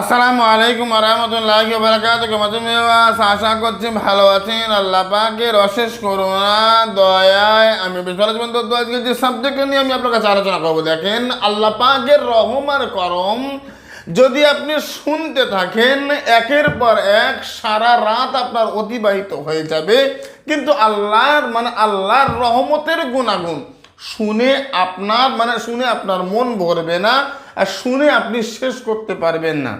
আসসালামু আলাইকুম রহমতুল্লাহ বারাকাত মজুমিওয়াস আশা করছি ভালো আছেন। আল্লাহ পাকের অশেষ করুণা, দয়ায় আমি বিশ্বরাজ বন্ধু। আজকে যে সাবজেক্ট নিয়ে আমি আপনার কাছে আলোচনা করব, দেখেন, আল্লাহ পাকের রহম আর করম। যদি আপনি শুনতে থাকেন, একের পর এক সারা রাত আপনার অতিবাহিত হয়ে যাবে। কিন্তু আল্লাহর মানে আল্লাহর রহমতের গুণাগুণ। শুনে আপনার মানে শুনে আপনার মন ভরবে না, আর শুনে আপনি শেষ করতে পারবেন না।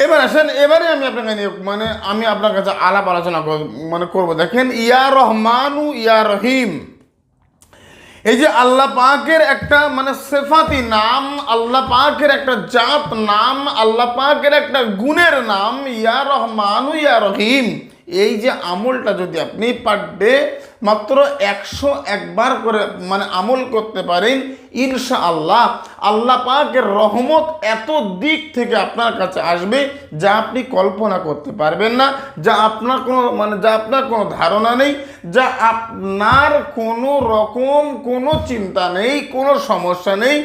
এবার আসেন, এবারে আমি আপনাকে মানে আমি আপনার কাছে আলাপ আলোচনা মানে করব। দেখেন, ইয়া রহমানু, ইয়া রহিম। এই যে আল্লাহ পাকের একটা মানে সেফাতি নাম, আল্লাহ পাকের একটা জাত নাম, আল্লাহ পাকের একটা গুণের নাম, ইয়া রহমানু, ইয়া রহিম। এই যে আমলটা যদি আপনি পার ডে মাত্র একশো একবার করে মানে আমল করতে পারেন ইনশা আল্লাহ আল্লাহ পাকের রহমত এত দিক থেকে আপনার কাছে আসবে যা আপনি কল্পনা করতে পারবেন না, যা আপনার কোনো মানে যা আপনার কোনো ধারণা নেই, যা আপনার কোনো রকম কোনো চিন্তা নেই, কোনো সমস্যা নেই,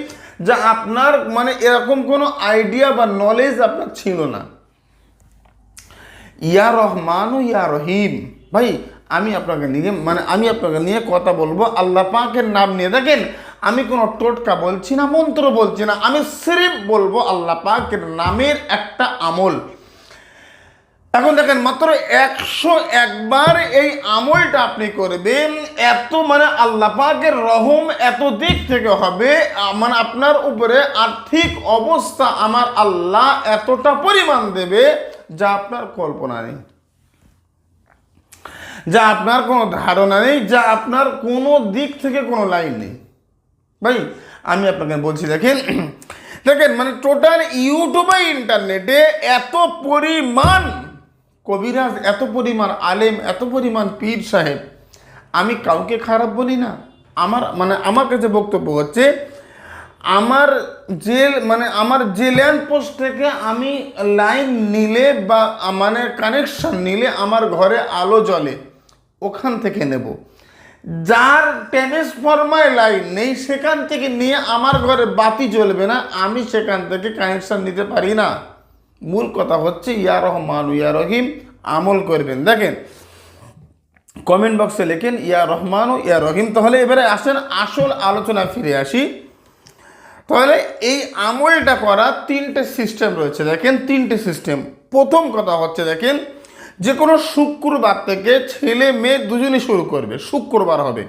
যা আপনার মানে এরকম কোনো আইডিয়া বা নলেজ আপনার ছিল না। ইয়া রহমান ও ইয়া রহিম। ভাই, আমি আপনাকে নিয়ে মানে আমি আপনাকে নিয়ে কথা বলব, আল্লাহ পাকের নাম নিয়ে। দেখেন, আমি কোনো টোটকা বলছি না, মন্ত্র বলছি না, আমি সিরিফ বলব আল্লাহ পাকের নামের একটা আমল। এখন দেখেন, মাত্র একশো একবার এই আমলটা আপনি করবেন, এত মানে আল্লাহ পাকের রহম এত দিক থেকে হবে মানে আপনার উপরে আর্থিক অবস্থা আমার আল্লাহ এতটা পরিমাণ দেবে যা আপনার কল্পনা নেই। যা আপনার কোনো ধারণা নেই, যা আপনার কোনো দিক থেকে কোনো লাইন নেই। ভাই, আমি আপনাকে বলছি, দেখেন দেখেন মানে টোটাল ইউটিউবে, ইন্টারনেটে এত পরিমাণ কবিরাজ, এত পরিমাণ আলেম, এত পরিমাণ পীর সাহেব, আমি কাউকে খারাপ বলি না। আমার মানে আমার কাছে বক্তব্য হচ্ছে আমার যে মানে আমার যে ল্যান্ড পোস্ট থেকে আমি লাইন নিলে বা মানে কানেকশন নিলে আমার ঘরে আলো জ্বলে, ওখান থেকে নেব। যার ট্রান্সফরমায় লাইন নেই, সেখান থেকে নিয়ে আমার ঘরে বাতি জ্বলবে না, আমি সেখান থেকে কানেকশন নিতে পারি না। মূল কথা হচ্ছে, ইয়া রহমান, ইয়া রহিম, আমল করবেন। দেখেন কমেন্ট বক্সে লেখেন, ইয়া রহমান, ইয়া রহিম। তাহলে এবারে আসেন, আসল আলোচনা ফিরে আসি। তাহলে এই আমলটা করা তিনটে সিস্টেম রয়েছে। দেখেন তিনটে সিস্টেম প্রথম কথা হচ্ছে, দেখেন, যে কোনো শুক্রবার থেকে ছেলে মেয়ে দুজনই শুরু করবে, শুক্রবার হবে।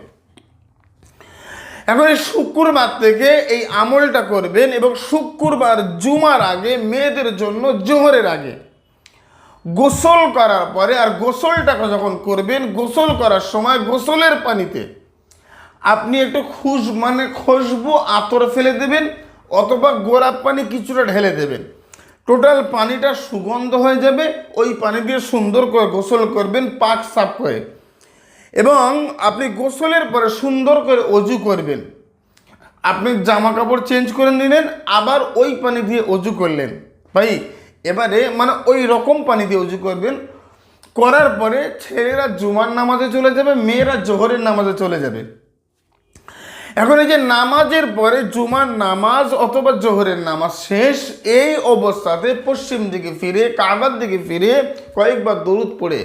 এখন এই শুক্রবার থেকে এই আমলটা করবেন এবং শুক্রবার জুমার আগে মেয়েদের জন্য জোহরের আগে। গোসল করার পরে, আর গোসলটাকে যখন করবেন, গোসল করার সময় গোসলের পানিতে আপনি একটু খুশ মানে খুশবু আতর ফেলে দেবেন, অথবা গোলাপ পানি কিছুটা ঢেলে দেবেন। টোটাল পানিটা সুগন্ধ হয়ে যাবে, ওই পানি দিয়ে সুন্দর করে গোসল করবেন, পাক সাফ করে। এবং আপনি গোসলের পরে সুন্দর করে অজু করবেন। আপনি জামা কাপড় চেঞ্জ করে নিলেন, আবার ওই পানি দিয়ে অজু করলেন। ভাই, এবারে মানে ওই রকম পানি দিয়ে অজু করবেন। করার পরে ছেলেরা জুমার নামাজে চলে যাবে, মেয়েরা জোহরের নামাজে চলে যাবে। এখন এই যে নামাজের পরে জুমার নামাজ অথবা জোহরের নামাজ শেষ, এই অবস্থাতে পশ্চিম দিকে ফিরে কাবার দিকে ফিরে কয়েকবার দরুদ পড়ে।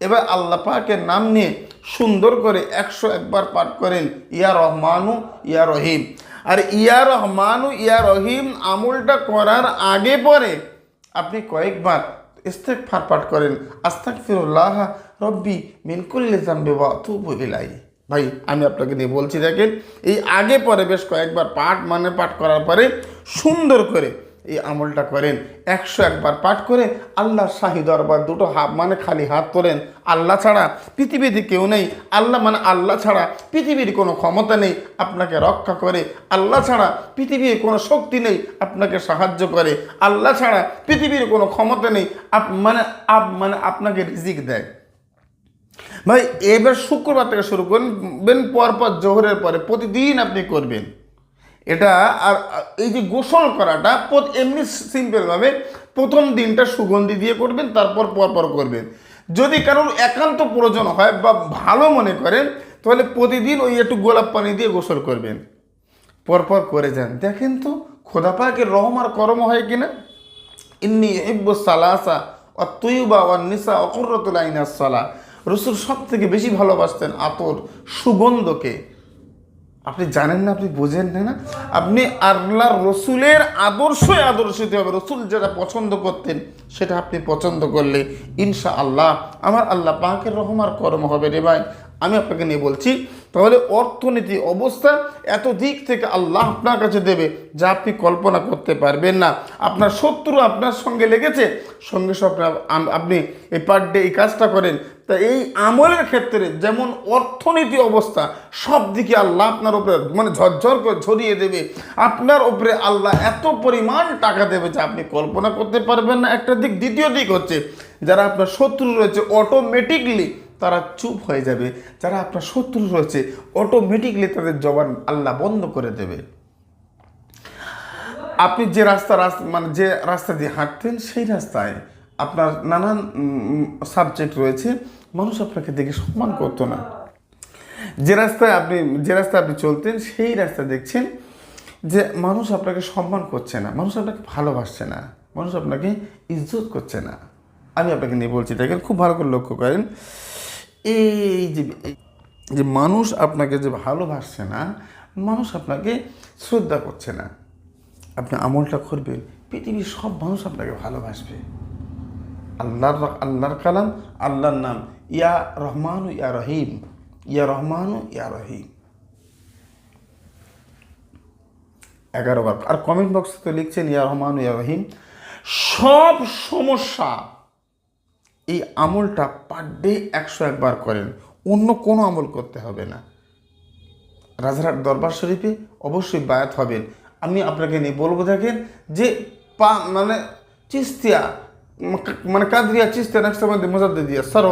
এবার আল্লাহ পাকের নাম নিয়ে সুন্দর করে একশো একবার পাঠ করেন, ইয়া রহমানু, ইয়া রহিম। আর ইয়া রহমানু, ইয়া রহিম আমলটা করার আগে পরে আপনি কয়েকবার ইস্তেকফার পাঠ করেন আস্তাক ফিরুল্লাহ রব্বি মিনকুল্লি জাম্বে বা তুবু ইলাই ভাই, আমি আপনাকে দিয়ে বলছি, দেখেন, এই আগে পরে বেশ কয়েকবার পাঠ মানে পাঠ করার পরে সুন্দর করে এই আমলটা করেন। একশো একবার পাঠ করে আল্লাহ শাহি দরবার দুটো হাত মানে খালি হাত তোলেন। আল্লাহ ছাড়া পৃথিবীতে কেউ নেই। আল্লাহ মানে আল্লাহ ছাড়া পৃথিবীর কোনো ক্ষমতা নেই। আপনাকে রক্ষা করে। আল্লাহ ছাড়া পৃথিবীর কোনো শক্তি নেই। আপনাকে সাহায্য করে। আল্লাহ ছাড়া পৃথিবীর কোনো ক্ষমতা নেই। আপ মানে আপ মানে আপনাকে রিজিক দেয়। ভাই, এবার শুক্রবার থেকে শুরু করবেন পরপর জোহরের পরে প্রতিদিন আপনি করবেন। এটা আর, এই যে গোসল করাটা এমনি সিম্পলভাবে প্রথম দিনটা সুগন্ধি দিয়ে করবেন, তারপর পরপর করবেন। যদি কারোর একান্ত প্রয়োজন হয় বা ভালো মনে করেন, তাহলে প্রতিদিন ওই একটু গোলাপ পানি দিয়ে গোসল করবেন। পরপর করে যান। দেখেন তো, খোদা পাকের রহম আর করম হয় কিনা? ইন্নি ইব্বু সালাসা ও তুইবা ও নিসা অকর্রতুল আইনা সালা রসুল সব থেকে বেশি ভালোবাসতেন আতর সুগন্ধকে। আপনি জানেন না, আপনি বোঝেন না আপনি আল্লাহ রসুলের আদর্শই আদর্শিত হবে। রসুল যেটা পছন্দ করতেন, সেটা আপনি পছন্দ করলে ইনশা আল্লাহ আমার আল্লাহ পাকের রহমার কর্ম হবে রে ভাই। আমি আপনাকে নিয়ে বলছি, তাহলে অর্থনীতি অবস্থা এত দিক থেকে আল্লাহ আপনার কাছে দেবে যা আপনি কল্পনা করতে পারবেন না। আপনার শত্রু আপনার সঙ্গে লেগেছে, সঙ্গে সঙ্গে আপনি এই পার ডে এই কাজটা করেন। তা এই আমলের ক্ষেত্রে যেমন অর্থনীতি অবস্থা, সব দিকে আল্লাহ আপনার উপরে মানে ঝরঝর করে ছড়িয়ে দেবে। আপনার উপরে আল্লাহ এত পরিমাণ টাকা দেবে যে আপনি কল্পনা করতে পারবেন না। একটা দিক, দ্বিতীয় দিক হচ্ছে, যারা আপনার শত্রু রয়েছে অটোমেটিকলি তারা চুপ হয়ে যাবে। যারা আপনার শত্রু রয়েছে অটোমেটিকলি তাদের জবান আল্লাহ বন্ধ করে দেবে। আপনি যে রাস্তা রাস্তা মানে যে রাস্তা দিয়ে হাঁটতেন, সেই রাস্তায় আপনার নানান সাবজেক্ট রয়েছে। মানুষ আপনাকে দেখে সম্মান করতো না। যে রাস্তায় আপনি, যে রাস্তায় আপনি চলতেন, সেই রাস্তা দেখছেন যে মানুষ আপনাকে সম্মান করছে না, মানুষ আপনাকে ভালোবাসছে না, মানুষ আপনাকে ইজ্জত করছে না। আমি আপনাকে নিয়ে বলছি, দেখেন, খুব ভালো করে লক্ষ্য করেন। এই যে যে মানুষ আপনাকে যে ভালোবাসছে না, মানুষ আপনাকে শ্রদ্ধা করছে না। আপনি আমলটা করবেন, পৃথিবীর সব মানুষ আপনাকে ভালোবাসবে। আল্লাহর আল্লাহর কালাম আল্লাহর নাম ইয়া রহমান ইয়া রহিম ইয়া রহমান ইয়া রহিম এগারো বার। আর কমেন্ট বক্সে তো লিখছেন ইয়া রহমান ইয়া রহিম সব সমস্যা এই আমলটা পার ডে একশো একবার করেন। অন্য কোনো আমল করতে হবে না। রাজারহাট দরবার শরীফে অবশ্যই বায়াত হবেন। আমি আপনাকে নিয়ে বলব দেখেন যে পা মানে চিস্তিয়া মানে কাদরিয়া চিস্তিয়া নাকসাবাদি মজাদ্দে দিয়া, সর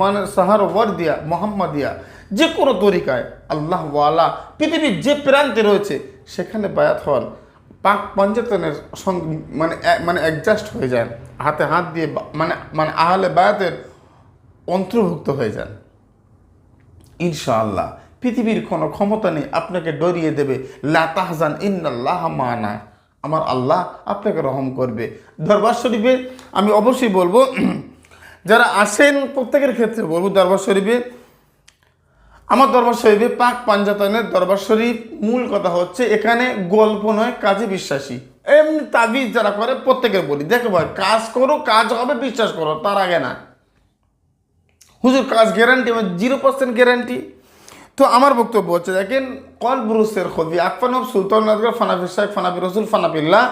মানে সাহার ওয়ার দিয়া মোহাম্মদিয়া যে কোনো তরিকায় আল্লাহ ওয়ালা পৃথিবীর যে প্রান্তে রয়েছে, সেখানে বায়াত হন। পাক পঞ্চাতনের সঙ্গে মানে মানে অ্যাডজাস্ট হয়ে যান। হাতে হাত দিয়ে মানে মানে আহলে বায়াতের অন্তর্ভুক্ত হয়ে যান। ইনশাআল্লাহ, পৃথিবীর কোনো ক্ষমতা নেই, আপনাকে ডরিয়ে দেবে, লা তাহজান ইন্নাল্লাহ মানা। আমার আল্লাহ আপনাকে রহম করবে। দরবার শরীফে আমি অবশ্যই বলব, যারা আসেন প্রত্যেকের ক্ষেত্রে বলব দরবার শরীফে। আমার দরবার শরীফে পাক পাঞ্জাতনের দরবার শরীফ মূল কথা হচ্ছে, এখানে গল্প নয়, কাজে বিশ্বাসী। এমনি তাবিজ যারা করে প্রত্যেকের বলি। দেখো ভাই, কাজ করো, কাজ হবে, বিশ্বাস করো, তার আগে না। হুজুর, কাজ গ্যারান্টি আমার জিরো পার্সেন্ট গ্যারান্টি তো আমার বক্তব্য হচ্ছে, দেখেন, কল ব্রুসের খবি আকফানব সুলতান নাজগর ফানাফি শাহ ফানাফি রসুল ফানাফিল্লাহ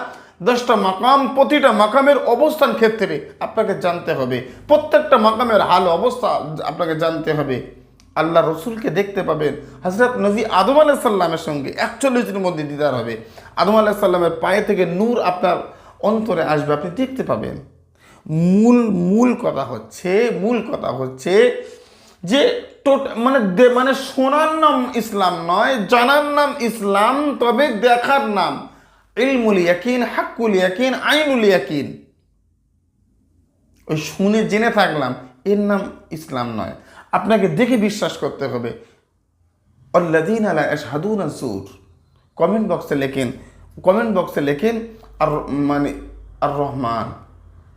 দশটা মাকাম, প্রতিটা মাকামের অবস্থান ক্ষেত্রে আপনাকে জানতে হবে। প্রত্যেকটা মাকামের হাল অবস্থা আপনাকে জানতে হবে। আল্লাহ রসুলকে দেখতে পাবেন। হজরত নবী আদম আলাহ সাল্লামের সঙ্গে একচল্লিশ দিনের মধ্যে দিদার হবে। আদম আলাহ সাল্লামের পায়ে থেকে নূর আপনার অন্তরে আসবে, আপনি দেখতে পাবেন। মূল মূল কথা হচ্ছে, মূল কথা হচ্ছে যে মানে মানে শোনার নাম ইসলাম নয়, জানার নাম ইসলাম, তবে দেখার নাম। ইলমুল ইয়াকিন, হাক্কুল ইয়াকিন, আইনুল ইয়াকিন। ওই শুনে জেনে থাকলাম, এর নাম ইসলাম নয়। আপনাকে দেখে বিশ্বাস করতে হবে। অল্লাদিন আলা আশহাদুন সুর। কমেন্ট বক্সে লেখেন, কমেন্ট বক্সে লেখেন, আর মানে আর রহমান।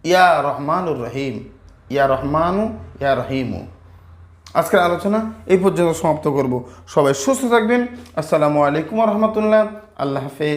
ইয়া রহমানুর রহিম। ইয়া রহমানু, ইয়া রহিমু। আজকের আলোচনা এই পর্যন্ত সমাপ্ত করব। সবাই সুস্থ থাকবেন। আসসালামু আলাইকুম রহমতুল্লাহ। আল্লাহ হাফেজ।